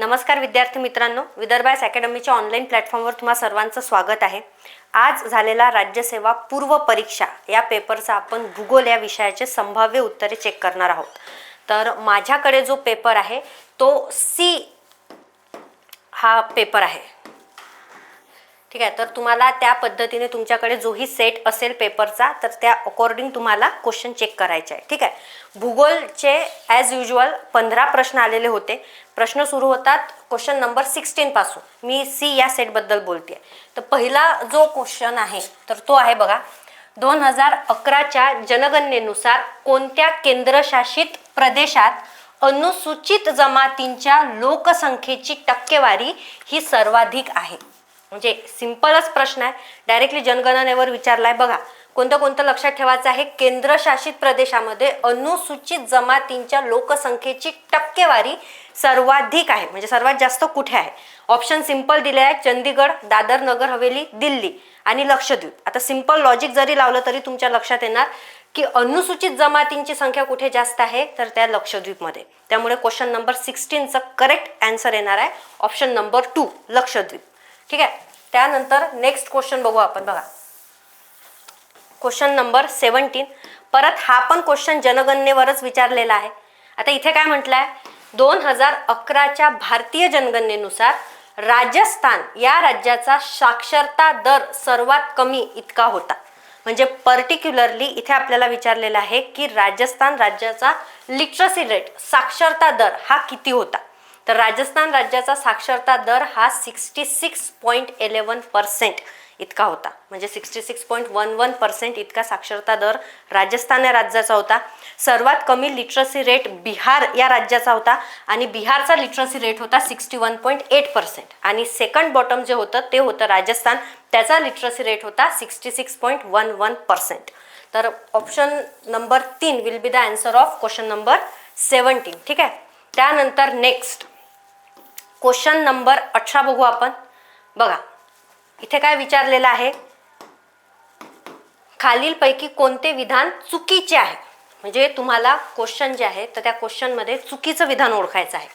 नमस्कार विद्यार्थी मित्रांनो विदर्भास अकॅडमीच्या ऑनलाईन प्लॅटफॉर्मवर तुम्हा सर्वांचं स्वागत आहे. आज झालेला राज्यसेवा पूर्व परीक्षा या पेपरचा आपण भूगोल या विषयाचे संभाव्य उत्तरे चेक करणार आहोत. तर माझ्याकडे जो पेपर आहे तो सी हा पेपर आहे. ठीक आहे तर तुम्हाला त्या पद्धतीने तुमच्याकडे जोही सेट असेल पेपरचा तर त्या अकॉर्डिंग तुम्हाला क्वेश्चन चेक करायचे आहे. ठीक आहे? भूगोलचे ॲज युजल पंधरा प्रश्न आलेले होते. प्रश्न सुरू होतात क्वेश्चन नंबर सिक्स्टीनपासून मी सी या सेटबद्दल बोलते तर पहिला जो क्वेश्चन आहे तर तो आहे बघा दोन हजार अकराच्या जनगणनेनुसार कोणत्या केंद्रशासित प्रदेशात अनुसूचित जमातींच्या लोकसंख्येची टक्केवारी ही सर्वाधिक आहे? म्हणजे सिंपलच प्रश्न आहे. डायरेक्टली जनगणनेवर विचारलाय. बघा कोणतं कोणतं लक्षात ठेवायचं आहे? केंद्रशासित प्रदेशामध्ये अनुसूचित जमातींच्या लोकसंख्येची टक्केवारी सर्वाधिक आहे. म्हणजे सर्वात जास्त कुठे आहे? ऑप्शन सिंपल दिले आहे. चंदीगड दादर नगर हवेली दिल्ली आणि लक्षद्वीप. आता सिंपल लॉजिक जरी लावलं तरी तुमच्या लक्षात येणार की अनुसूचित जमातींची संख्या कुठे जास्त आहे? तर त्या लक्षद्वीपमध्ये. त्यामुळे क्वेश्चन नंबर सिक्स्टीनचं करेक्ट अँसर येणार आहे. Option number two Lakshadweep. ठीक आहे? त्यानंतर नेक्स्ट क्वेश्चन बघू आपण बघा. क्वेश्चन नंबर सेवन्टीन परत हा पण क्वेश्चन जनगणनेवरच विचारलेला आहे. आता इथे काय म्हटलंय? दोन हजार अकराच्या भारतीय जनगणनेनुसार राजस्थान या राज्याचा साक्षरता दर सर्वात कमी इतका होता. म्हणजे पर्टिक्युलरली इथे आपल्याला विचारलेलं आहे की राजस्थान राज्याचा लिटरसी रेट साक्षरता दर हा किती होता? तर राजस्थान राज्याचा साक्षरता दर हा sixty six point eleven percent इतका होता. म्हणजे sixty six point one one percent इतका साक्षरता दर राजस्थान या राज्याचा होता. सर्वात कमी लिटरसी रेट बिहार या राज्याचा होता आणि बिहारचा लिटरसी रेट होता sixty one point eight percent आणि सेकंड बॉटम जे होतं ते होतं राजस्थान. त्याचा लिटरसी रेट होता sixty six point one one percent तर ऑप्शन नंबर तीन will be the answer of question number seventeen ठीक आहे? त्यानंतर नेक्स्ट क्वेश्चन नंबर अठरा बघू आपण. बघा इथे काय विचारलेलं आहे? खालीलपैकी कोणते विधान चुकीचे आहे? म्हणजे तुम्हाला क्वेश्चन जे आहे तर त्या क्वेश्चनमध्ये चुकीचं विधान ओळखायचं आहे.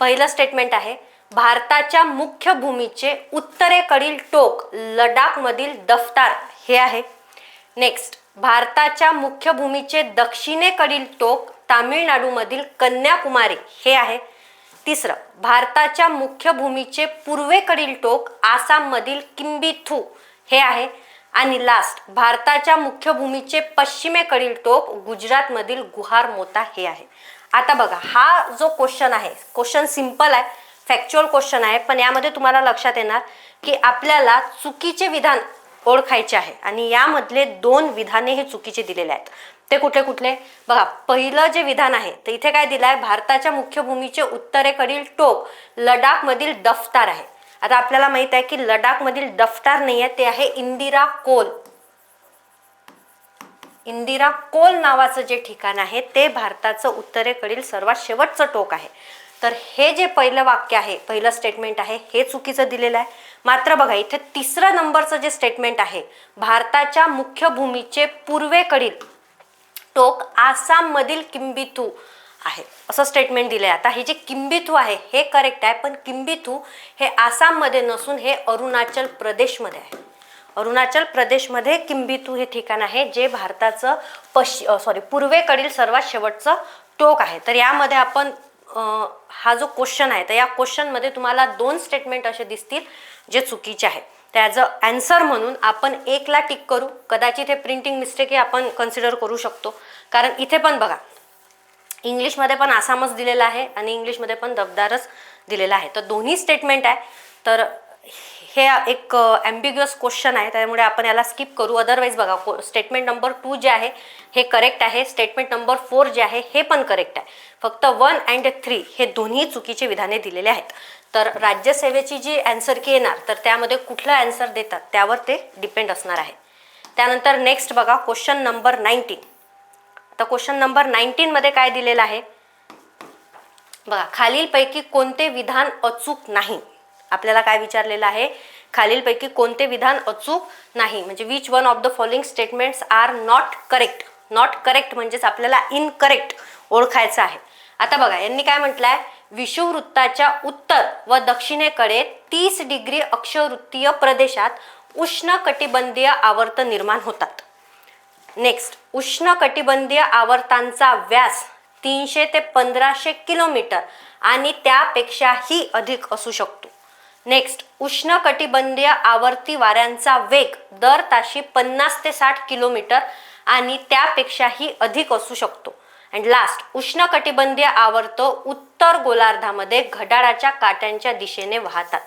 पहिलं स्टेटमेंट आहे भारताच्या मुख्य भूमीचे उत्तरेकडील टोक लडाखमधील दफ्तार हे आहे. नेक्स्ट भारताच्या मुख्य भूमीचे दक्षिणेकडील टोक तामिळनाडूमधील कन्याकुमारी हे आहे. तिसरं भारताच्या मुख्य भूमीचे पूर्वेकडील टोक आसाममधील किंबिथू हे आहे. आणि लास्ट भारताच्या मुख्य भूमीचे पश्चिमेकडील टोक गुजरातमधील गुहार मोता हे आहे. आता बघा हा जो क्वेश्चन आहे क्वेश्चन सिंपल आहे फॅक्च्युअल क्वेश्चन आहे पण यामध्ये तुम्हाला लक्षात येणार की आपल्याला चुकीचे विधान ओळखायचे आहे. आणि यामधले दोन विधाने हे चुकीचे दिलेले आहेत. ते कुठले कुठले? बघा पहिलं जे विधान आहे तर इथे काय दिलं आहे भारताच्या मुख्य भूमीचे उत्तरेकडील टोक लडाखमधील दफ्तार आहे. आता आपल्याला माहीत आहे की लडाखमधील दफ्तार नाही आहे ते आहे इंदिरा कोल. इंदिरा कोल नावाचं जे ठिकाण आहे ते भारताचं उत्तरेकडील सर्वात शेवटचं टोक आहे. तर हे जे पहिलं वाक्य आहे पहिलं स्टेटमेंट आहे हे चुकीचं दिलेलं आहे. मात्र बघा इथे तिसरं नंबरचं जे स्टेटमेंट आहे भारताच्या मुख्य भूमीचे पूर्वेकडील टोक आसाममधील किंबिथू आहे. असं स्टेटमेंट दिलं आहे आता हे जे किंबिथू आहे हे करेक्ट आहे पण किंबिथू हे आसाममध्ये नसून हे अरुणाचल प्रदेशमध्ये आहे. अरुणाचल प्रदेशमध्ये किंबिथू हे ठिकाण आहे जे भारताचं पश्चि सॉरी पूर्वेकडील सर्वात शेवटचं टोक आहे. तर यामध्ये आपण हा जो क्वेश्चन आहे तर या क्वेश्चनमध्ये तुम्हाला दोन स्टेटमेंट असे दिसतील जे चुकीचे आहे त्याचं अ ॲन्सर म्हणून आपण एकला टिक करू. कदाचित हे प्रिंटिंग मिस्टेकही आपण कन्सिडर करू शकतो. कारण इथे पण बघा इंग्लिशमध्ये पण आसामच दिलेला आहे आणि इंग्लिशमध्ये पण दबदारच दिलेला आहे. तर दोन्ही स्टेटमेंट आहे. तर हे एक ॲम्बिग्युअस क्वेश्चन आहे. त्यामुळे आपण याला स्किप करू. अदरवाईज बघा स्टेटमेंट नंबर टू जे आहे हे करेक्ट आहे. स्टेटमेंट नंबर फोर जे आहे हे पण करेक्ट आहे. फक्त वन अँड थ्री हे दोन्ही चुकीचे विधाने दिलेले आहेत. तर राज्यसेवेची जी अँसर की येणार तर त्यामध्ये कुठलं अँसर देतात त्यावर ते डिपेंड असणार आहे. त्यानंतर नेक्स्ट बघा क्वेश्चन नंबर नाईन्टीन आता क्वेश्चन नंबर नाईन्टीनमध्ये काय दिलेलं आहे? बघा खालीलपैकी कोणते विधान अचूक नाही? आपल्याला काय विचारलेलं आहे? खालीलपैकी कोणते विधान अचूक नाही? म्हणजे which one of the following statements are not correct not correct म्हणजेच आपल्याला इनकरेक्ट ओळखायचं आहे. आता बघा यांनी काय म्हटलंय? विषुववृत्ताच्या उत्तर व दक्षिणेकडे तीस डिग्री अक्षवृत्तीय प्रदेशात उष्ण कटिबंधीय आवर्त निर्माण होतात. नेक्स्ट उष्ण कटिबंधीय आवर्तांचा व्यास तीनशे ते पंधराशे किलोमीटर आणि त्यापेक्षाही अधिक असू शकतो. नेक्स्ट उष्ण कटिबंधीय आवर्ती वाऱ्यांचा वेग दर ताशी पन्नास ते साठ किलोमीटर आणि त्यापेक्षाही अधिक असू शकतो. अँड लास्ट उष्णकटिबंधीय आवर्त उत्तर गोलार्धामध्ये घड्याळाच्या काट्यांच्या दिशेने वाहतात.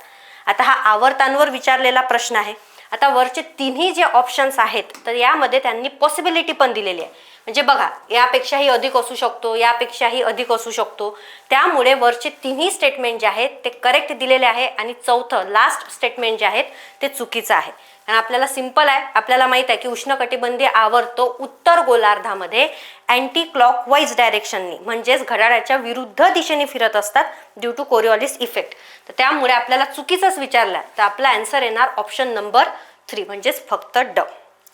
आता हा आवर्तांवर विचारलेला प्रश्न आहे. आता वरचे तिन्ही जे ऑप्शन्स आहेत तर यामध्ये त्यांनी पॉसिबिलिटी पण दिलेली आहे. म्हणजे बघा यापेक्षाही अधिक असू शकतो यापेक्षाही अधिक असू शकतो. त्यामुळे वरचे तिन्ही स्टेटमेंट जे आहेत ते करेक्ट दिलेले आहे. आणि चौथं लास्ट स्टेटमेंट जे आहेत ते चुकीचं आहे. आणि आपल्याला सिंपल आहे आपल्याला माहीत आहे की उष्णकटिबंधीय आवर्तो उत्तर गोलार्धामध्ये अँटी क्लॉक वाईज डायरेक्शननी म्हणजेच घड्याळाच्या विरुद्ध दिशेने फिरत असतात ड्यू टू कोरिओलिस इफेक्ट तर त्यामुळे आपल्याला चुकीचंच विचारलं आहे तर आपला अँसर येणार ऑप्शन नंबर थ्री म्हणजेच फक्त ड.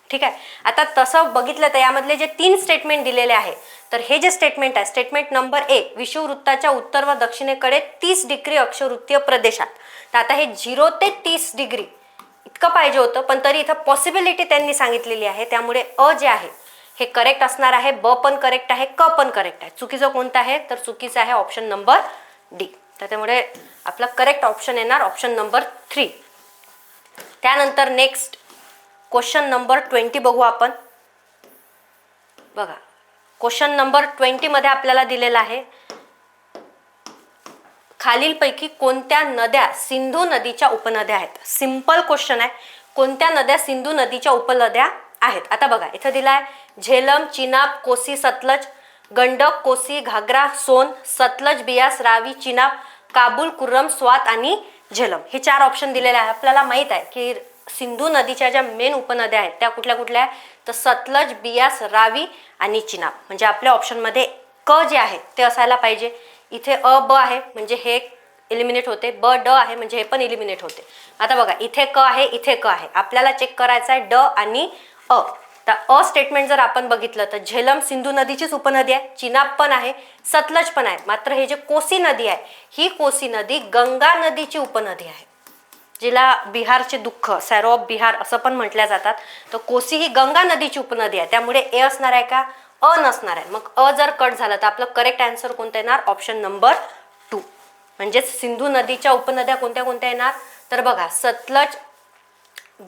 ठीक आहे? आता तसं बघितलं तर यामधले जे तीन स्टेटमेंट दिलेले आहे तर हे जे स्टेटमेंट आहे स्टेटमेंट नंबर एक विषुववृत्ताच्या उत्तर व दक्षिणेकडे तीस डिग्री अक्षवृत्तीय प्रदेशात. तर आता हे झिरो ते तीस डिग्री इतकं पाहिजे होतं पण तरी इथं पॉसिबिलिटी त्यांनी सांगितलेली आहे. त्यामुळे अ जे आहे हे करेक्ट असणार आहे ब पण करेक्ट आहे क पण करेक्ट आहे. चुकीचं कोणतं आहे तर चुकीचं आहे ऑप्शन नंबर डी तर त्यामुळे आपलं करेक्ट ऑप्शन येणार ऑप्शन नंबर थ्री त्यानंतर नेक्स्ट क्वेश्चन नंबर ट्वेंटी बघू आपण. बघा क्वेश्चन नंबर ट्वेंटीमध्ये आपल्याला दिलेला आहे खालीलपैकी कोणत्या नद्या सिंधू नदीच्या उपनद्या आहेत? सिंपल क्वेश्चन आहे. कोणत्या नद्या सिंधू नदीच्या उपनद्या आहेत? आता बघा इथं दिला आहे झेलम चिनाब कोसी सतलज गंडक कोसी घागरा सोन सतलज बियास रावी चिनाब काबूल कुर्रम स्वात आणि झेलम. हे चार ऑप्शन दिलेले आहे. आपल्याला माहीत आहे की सिंधू नदीच्या ज्या मेन उपनद्या आहेत त्या कुठल्या कुठल्या आहे तर सतलज बियास रावी आणि चिनाब. म्हणजे आपल्या ऑप्शनमध्ये क जे आहे ते असायला पाहिजे. इथे अ ब आहे म्हणजे हे इलिमिनेट होते. ब ड आहे म्हणजे हे पण इलिमिनेट होते. आता बघा इथे क आहे इथे क आहे. आपल्याला चेक करायचं आहे ड आणि अ. तर अ स्टेटमेंट जर आपण बघितलं तर झेलम सिंधू नदीचीच उपनदी आहे. चिनाब पण आहे सतलज पण आहे. मात्र हे जे कोसी नदी आहे ही कोसी नदी गंगा नदीची उपनदी आहे. जिला बिहारचे दुःख सॅरो ऑफ बिहार असं पण म्हटल्या जातात. तर कोसी ही गंगा नदीची उपनदी आहे. त्यामुळे ए असणार आहे का? अ नसणार आहे. मग अ जर कट झालं तर आपलं करेक्ट आन्सर कोणतं येणार? ऑप्शन नंबर टू म्हणजेच सिंधू नदीच्या उपनद्या कोणत्या कोणत्या येणार? तर बघा सतलज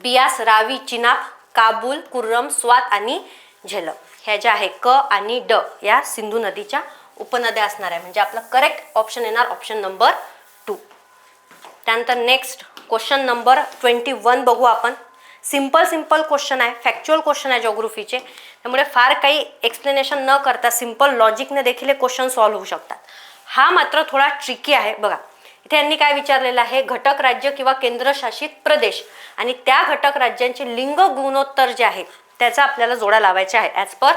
बियास रावी चिनाब काबूल कुर्रम स्वात आणि झेलम. ह्या ज्या आहे क आणि ड या सिंधू नदीच्या उपनद्या असणार आहे. म्हणजे आपलं करेक्ट ऑप्शन येणार ऑप्शन नंबर टू त्यानंतर next question number twenty one बघू आपण. सिंपल सिंपल क्वेश्चन आहे फॅक्च्युअल क्वेश्चन आहे जॉग्रफीचे त्यामुळे फार काही एक्सप्लेनेशन न करता सिंपल लॉजिकने देखील हे क्वेश्चन सॉल्व्ह होऊ शकतात. हा मात्र थोडा ट्रिकी आहे. बघा इथे यांनी काय विचारलेलं आहे? घटक राज्य किंवा केंद्रशासित प्रदेश. आणि त्या घटक राज्यांचे लिंग गुणोत्तर जे आहे त्याचा आपल्याला जोडा लावायचा आहे ॲज पर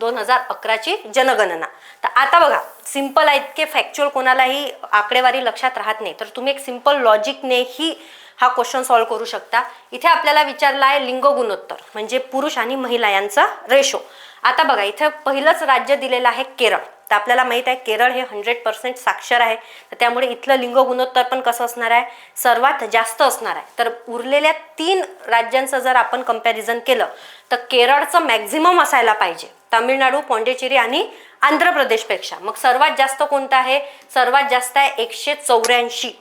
दोन हजार अकराची जनगणना. तर आता बघा सिंपल आहे इतके फॅक्च्युअल कोणालाही आकडेवारी लक्षात राहत नाही. तर तुम्ही एक सिंपल लॉजिकनेही ही हा क्वेश्चन सॉल्व्ह करू शकता. इथे आपल्याला विचारला आहे लिंग गुणोत्तर म्हणजे पुरुष आणि महिला यांचा रेशो आता बघा इथं पहिलंच राज्य दिलेलं आहे केरळ. तर आपल्याला माहीत आहे केरळ हे हंड्रेड पर्सेंट साक्षर आहे. तर त्यामुळे इथलं लिंग गुणोत्तर पण कसं असणार आहे? सर्वात जास्त असणार आहे. तर उरलेल्या तीन राज्यांचं जर आपण कंपॅरिझन केलं तर केरळचं मॅक्झिमम असायला पाहिजे. तामिळनाडू पॉंडेचेरी आणि आंध्र प्रदेशपेक्षा. मग सर्वात जास्त कोणतं आहे? सर्वात जास्त आहे एकशे चौऱ्याऐंशी.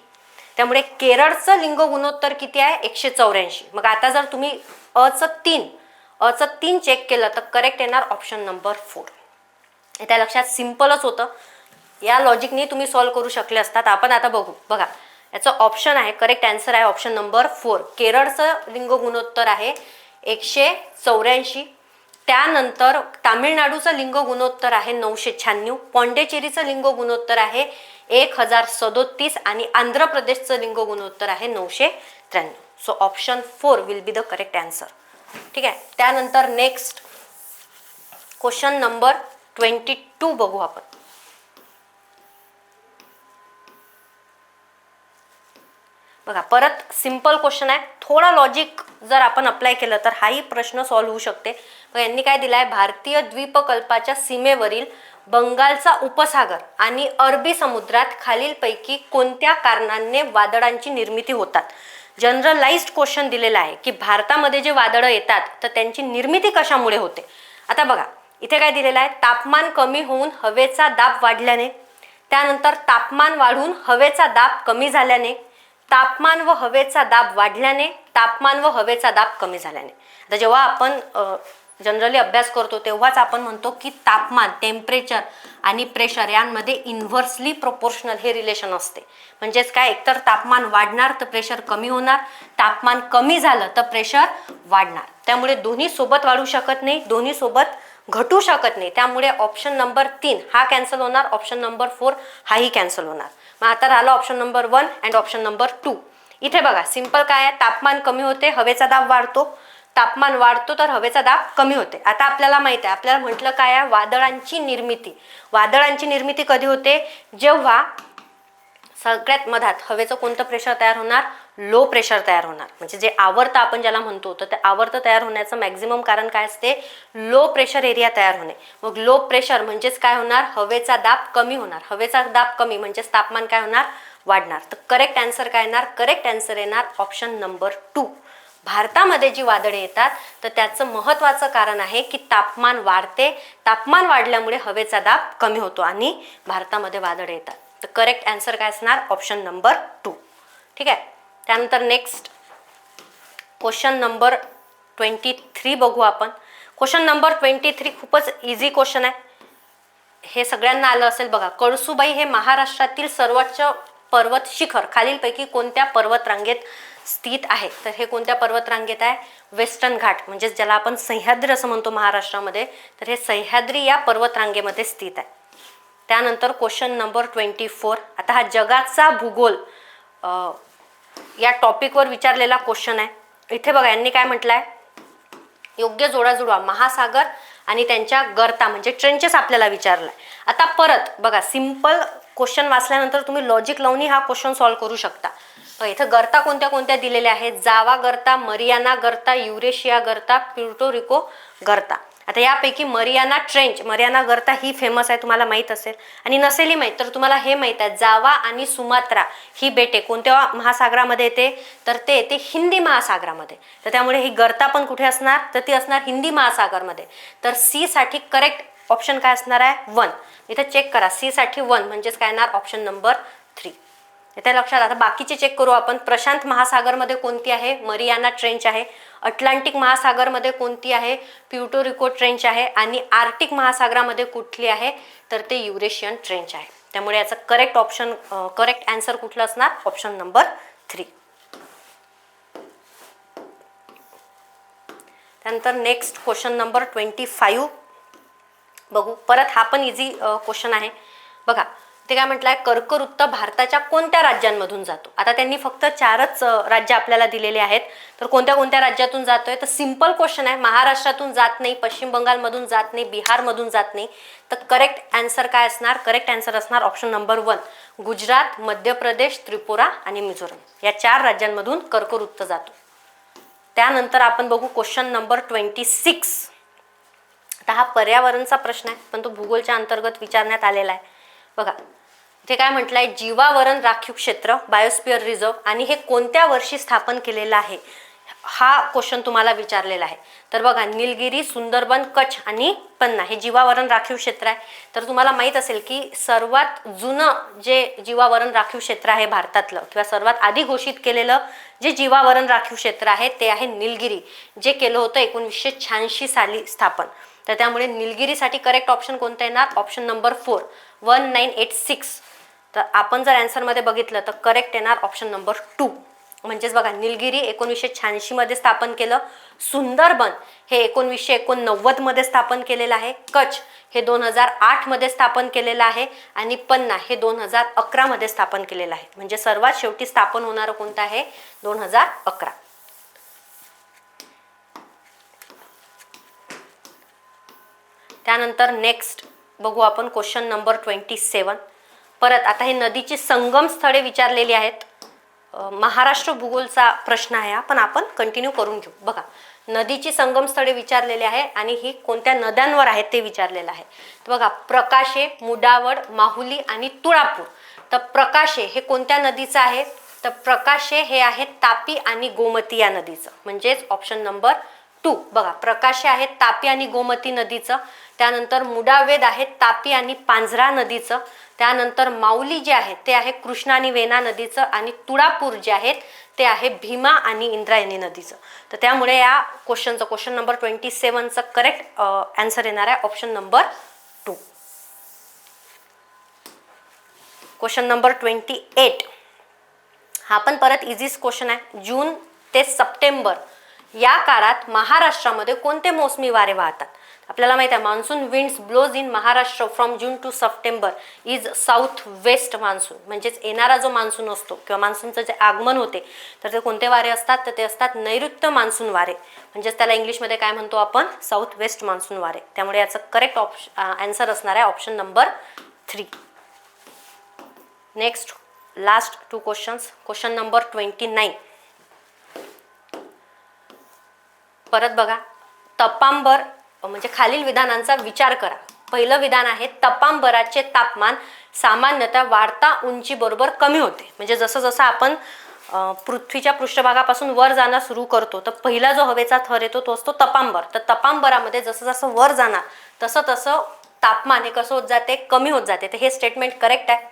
त्यामुळे केरळचं लिंग गुणोत्तर किती आहे? एकशे चौऱ्याऐंशी. मग आता जर तुम्ही अचं तीन अचं तीन चेक केलं तर करेक्ट येणार ऑप्शन नंबर फोर त्या लक्षात सिम्पलच होतं. या लॉजिकने तुम्ही सॉल्व्ह करू शकले असतात. आपण आता बघू. बघा याचं ऑप्शन आहे करेक्ट आन्सर आहे ऑप्शन नंबर फोर केरळचं लिंग गुणोत्तर आहे एकशे चौऱ्याऐंशी. त्यानंतर तामिळनाडूचं लिंग गुणोत्तर आहे नऊशे शहाण्णव. पॉंडेचेरीचं लिंग गुणोत्तर आहे एक हजार सदोतीस आणि आंध्र प्रदेशचं लिंग गुणोत्तर आहे नऊशे त्र्याण्णव. So option four will be the correct answer ठीक आहे? त्यानंतर next question number twenty two बघू आपण. बघा परत सिंपल क्वेश्चन आहे. थोडा लॉजिक जर आपण अप्लाय केलं तर हाही प्रश्न सॉल्व्ह होऊ शकते. मग यांनी काय दिलाय? भारतीय द्वीपकल्पाच्या सीमेवरील बंगालचा उपसागर आणि अरबी समुद्रात खालीलपैकी कोणत्या कारणांनी वादळांची निर्मिती होतात? जनरलाइज्ड क्वेश्चन दिलेला आहे की भारतामध्ये जे वादळं येतात तर त्यांची निर्मिती कशामुळे होते? आता बघा इथे काय दिलेलं आहे? तापमान कमी होऊन हवेचा दाब वाढल्याने. त्यानंतर तापमान वाढून हवेचा दाब कमी झाल्याने. तापमान व हवेचा दाब वाढल्याने तापमान व हवेचा दाब कमी झाल्याने. आता जेव्हा आपण जनरली अभ्यास करतो तेव्हाच आपण म्हणतो की तापमान टेम्परेचर आणि प्रेशर यांमध्ये इन्व्हर्सली प्रोपोर्शनल हे रिलेशन असते. म्हणजेच काय? एकतर तापमान वाढणार तर प्रेशर कमी होणार तापमान कमी झालं तर प्रेशर वाढणार. त्यामुळे दोन्ही सोबत वाढू शकत नाही दोन्ही सोबत घटू शकत नाही. त्यामुळे ऑप्शन नंबर तीन हा कॅन्सल होणार. ऑप्शन नंबर फोर हाही कॅन्सल होणार. मग आता राहिला option number one and option number two इथे बघा सिंपल काय आहे? तापमान कमी होते हवेचा दाब वाढतो. तापमान वाढतो तर हवेचा दाब कमी होते. आता आपल्याला माहीत आहे आपल्याला म्हटलं काय आहे? वादळांची निर्मिती. वादळांची निर्मिती कधी होते? जेव्हा सगळ्यात मधात हवेचं कोणतं प्रेशर तयार होणार? लो प्रेशर तयार होणार. म्हणजे जे आवर्त आपण ज्याला म्हणतो तर ते आवर्त तयार होण्याचं मॅक्झिमम कारण काय असते? लो प्रेशर एरिया तयार होणे. मग लो प्रेशर म्हणजेच काय होणार? हवेचा दाब कमी होणार. हवेचा दाब कमी म्हणजेच तापमान काय होणार? वाढणार. तर करेक्ट आन्सर काय येणार? करेक्ट आन्सर येणार ऑप्शन नंबर टू भारतामध्ये जी वादळे येतात तर त्याचं महत्त्वाचं कारण आहे की तापमान वाढते. तापमान वाढल्यामुळे हवेचा दाब कमी होतो आणि भारतामध्ये वादळे येतात. तर करेक्ट आन्सर काय असणार? ऑप्शन नंबर टू ठीक आहे? त्यानंतर next question number twenty three बघू आपण. क्वेश्चन नंबर ट्वेंटी थ्री खूपच इझी क्वेश्चन आहे. हे सगळ्यांना आलं असेल बघा. कळसुबाई हे महाराष्ट्रातील सर्वोच्च पर्वत शिखर खालीलपैकी कोणत्या पर्वतरांगेत स्थित आहे. तर हे कोणत्या पर्वतरांगेत आहे? वेस्टर्न घाट म्हणजेच ज्याला आपण सह्याद्री असं म्हणतो महाराष्ट्रामध्ये तर हे सह्याद्री या पर्वतरांगेमध्ये स्थित आहे. त्यानंतर क्वेश्चन नंबर ट्वेंटी फोर आता हा जगाचा भूगोल या टॉपिकवर विचारलेला क्वेश्चन आहे. इथे बघा यांनी काय म्हटलं आहे योग्य जोडा जुडवा महासागर आणि त्यांच्या गर्ता म्हणजे ट्रेंचेस आपल्याला विचारलाय. आता परत बघा सिंपल क्वेश्चन वाचल्यानंतर तुम्ही लॉजिक लावूनही हा क्वेश्चन सॉल्व्ह करू शकता. इथं गर्ता कोणत्या कोणत्या दिलेल्या आहेत? जावा गर्ता मरियाना गर्ता युरेशिया गर्ता प्युर्टोरिको गर्ता. आता यापैकी मरियाना ट्रेंच मरियाना गर्ता ही फेमस आहे तुम्हाला माहीत असेल. आणि नसेलही माहीत तर तुम्हाला हे माहीत आहे जावा आणि सुमात्रा ही बेटे कोणत्या महासागरामध्ये येते? तर ते येते हिंदी महासागरामध्ये. तर त्यामुळे ही गर्ता पण कुठे असणार? तर ती असणार हिंदी महासागरमध्ये. तर सीसाठी करेक्ट ऑप्शन काय असणार आहे? वन इथं चेक करा. सीसाठी वन म्हणजेच काय येणार? ऑप्शन नंबर थ्री त्या लक्षात. आता बाकीचे चेक करू आपण. प्रशांत महासागरमध्ये कोणती आहे? मरियाना ट्रेंच आहे. अटलांटिक महासागरमध्ये कोणती आहे? प्युटोरिको ट्रेंच आहे. आणि आर्टिक महासागरामध्ये कुठली आहे? तर ते युरेशियन ट्रेंच आहे. त्यामुळे याचं करेक्ट ऑप्शन करेक्ट आन्सर कुठलं असणार? ऑप्शन नंबर थ्री त्यानंतर next question number twenty five बघू. परत हा पण इझी क्वेश्चन आहे. बघा. ते काय म्हटलंय? कर्कवृत्त भारताच्या कोणत्या राज्यांमधून जातो? आता त्यांनी फक्त चारच राज्य आपल्याला दिलेले आहेत. तर कोणत्या कोणत्या राज्यातून जातोय? तर सिंपल क्वेश्चन आहे. महाराष्ट्रातून जात नाही पश्चिम बंगालमधून जात नाही बिहारमधून जात नाही. तर करेक्ट आन्सर काय असणार? करेक्ट आन्सर असणार option number one Gujarat Madhya Pradesh Tripura आणि मिझोरम. या चार राज्यांमधून कर्कवृत्त जातो. त्यानंतर आपण बघू क्वेश्चन नंबर ट्वेंटी सिक्स आता हा पर्यावरणचा प्रश्न आहे पण तो भूगोलच्या अंतर्गत विचारण्यात आलेला आहे. बघा इथे काय म्हटलं आहे जीवावरण राखीव क्षेत्र बायोस्पिअर रिझर्व आणि हे कोणत्या वर्षी स्थापन केलेलं आहे? हा क्वेश्चन तुम्हाला विचारलेला आहे. तर बघा निलगिरी सुंदरबन कच्छ आणि पन्ना हे जीवावरण राखीव क्षेत्र आहे. तर तुम्हाला माहीत असेल की सर्वात जुनं जे जीवावरण राखीव क्षेत्र आहे भारतातलं किंवा सर्वात आधी घोषित केलेलं जे जीवावरण राखीव क्षेत्र आहे ते आहे निलगिरी जे केलं होतं एकोणीसशे शहाऐंशी साली स्थापन. तर त्यामुळे निलगिरीसाठी करेक्ट ऑप्शन कोणतं येणार? Option number four one nine eight six तर आपण जर आन्सरमध्ये बघितलं तर करेक्ट येणार ऑप्शन नंबर टू म्हणजेच बघा निलगिरी एकोणीसशे शहाऐंशीमध्ये स्थापन केलं. सुंदरबन हे एकोणवीसशे एकोणनव्वदमध्ये स्थापन केलेलं आहे. कच्छ हे दोन हजार आठमध्ये स्थापन केलेलं आहे. आणि पन्ना हे दोन हजार अकरामध्ये स्थापन केलेलं आहे. म्हणजे सर्वात शेवटी स्थापन होणारं कोणतं आहे? दोन हजार अकरा. त्यानंतर नेक्स्ट बघू आपण क्वेश्चन नंबर ट्वेंटी सेवन परत आता हे नदीची संगम स्थळे विचारलेली आहेत. महाराष्ट्र भूगोलचा प्रश्न आहे हा पण आपण कंटिन्यू करून घेऊ. बघा नदीची संगमस्थळे विचारलेली आहे आणि ही कोणत्या नद्यांवर आहेत ते विचारलेलं आहे. तर बघा प्रकाशे मुडावड माहुली आणि तुळापूर. तर प्रकाशे हे कोणत्या नदीचं आहे? तर प्रकाशे हे आहे तापी आणि गोमती या नदीचं. म्हणजेच ऑप्शन नंबर टू बघा प्रकाश आहेत तापी आणि गोमती नदीचं त्यानंतर मुडावेद आहे तापी आणि पांझरा नदीचं त्यानंतर माऊली जे आहे ते आहे कृष्णा आणि वेना नदीचं आणि तुळापूर जे आहेत ते आहे भीमा आणि इंद्रायणी नदीचं. तर त्यामुळे या क्वेश्चनचं क्वेश्चन नंबर ट्वेंटी सेवनचं करेक्ट आन्सर येणार आहे option number two question number twenty eight हा पण परत इझीच क्वेश्चन आहे. जून ते सप्टेंबर या काळात महाराष्ट्रामध्ये कोणते मोसमी वारे वाहतात? आपल्याला माहीत आहे monsoon winds blows in Maharashtra from June to September is south west monsoon म्हणजेच येणारा जो मान्सून असतो किंवा मान्सूनचं जे आगमन होते तर ते कोणते वारे असतात? तर ते असतात नैऋत्य मान्सून वारे. म्हणजेच त्याला इंग्लिशमध्ये काय म्हणतो आपण? साऊथ वेस्ट मान्सून वारे. त्यामुळे याचं करेक्ट ऑप्शन आन्सर असणार आहे option number three next last two questions question number twenty nine परत बघा. तपांबर म्हणजे खालील विधानांचा विचार करा. पहिलं विधान आहे तपांबराचे तापमान सामान्यतः वाढता उंचीबरोबर कमी होते. म्हणजे जसं जसं आपण पृथ्वीच्या पृष्ठभागापासून वर जाणं सुरू करतो तर पहिला जो हवेचा थर येतो तो असतो तपांबर. तर तपांबरामध्ये जसं जसं वर जाणार तसं तसं तापमान हे कसं होत जाते? कमी होत जाते. तर हे स्टेटमेंट करेक्ट आहे.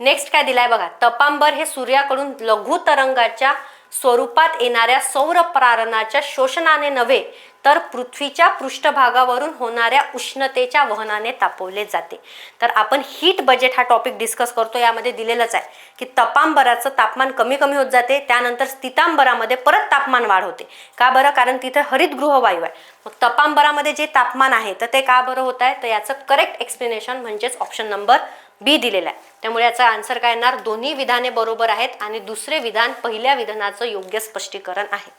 नेक्स्ट काय दिलाय बघा. तपांबर हे सूर्याकडून लघु तरंगाच्या स्वरूपात येणाऱ्या सौर प्रारणाच्या शोषणाने नव्हे तर पृथ्वीच्या पृष्ठभागावरून होणाऱ्या उष्णतेच्या वहनाने तापवले जाते. तर आपण हीट बजेट हा टॉपिक डिस्कस करतो. यामध्ये दिलेलंच आहे की तपांबराचं तापमान कमी कमी होत जाते. त्यानंतर स्थितांबरामध्ये परत तापमान वाढ होते. का बरं? कारण तिथे हरितगृह वायू आहे. मग तपांबरामध्ये जे तापमान आहे तर ते का बरं होत आहे? तर याचं करेक्ट एक्सप्लेनेशन म्हणजेच ऑप्शन नंबर बी दिलेला आहे. त्यामुळे याचा आन्सर काय येणार? दोन्ही विधाने बरोबर आहेत आणि दुसरे विधान पहिल्या विधानाचं योग्य स्पष्टीकरण आहे.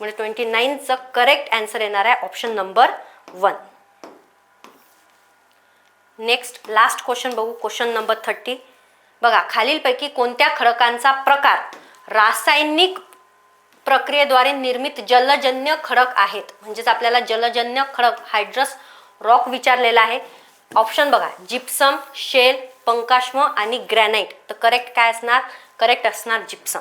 म्हणजे ट्वेंटी नाईनचं करेक्ट आन्सर येणार आहे option number one next last question बघू. क्वेश्चन नंबर थर्टी बघा खालीलपैकी कोणत्या खडकांचा प्रकार रासायनिक प्रक्रियेद्वारे निर्मित जलजन्य खडक आहेत? म्हणजेच आपल्याला जलजन्य खडक हायड्रस रॉक विचारलेला आहे. ऑप्शन बघा. जिप्सम शेल पंकाश्म आणि ग्रॅनाईट तर करेक्ट काय असणार? करेक्ट असणार जिप्सम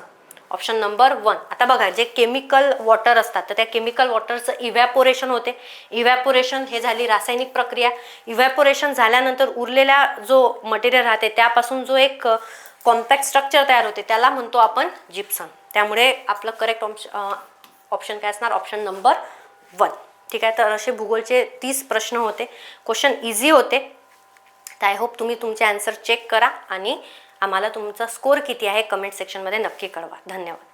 ऑप्शन नंबर वन आता बघा जे केमिकल वॉटर असतात तर त्या केमिकल वॉटरचं इव्हॅपोरेशन होते. इव्हॅपोरेशन हे झाली रासायनिक प्रक्रिया. इव्हॅपोरेशन झाल्यानंतर उरलेला जो मटेरियल राहते त्यापासून जो एक कॉम्पॅक्ट स्ट्रक्चर तयार होते त्याला म्हणतो आपण जिप्सम त्यामुळे आपलं करेक्ट ऑप्शन काय असणार? ऑप्शन नंबर वन ठीक आहे? तर असे भूगोलचे तीस प्रश्न होते. क्वेश्चन इझी होते. तर आय होप तुम्ही तुमचे आन्सर चेक करा आणि आम्हाला तुमचा स्कोर किती आहे कमेंट सेक्शनमध्ये नक्की कळवा. धन्यवाद.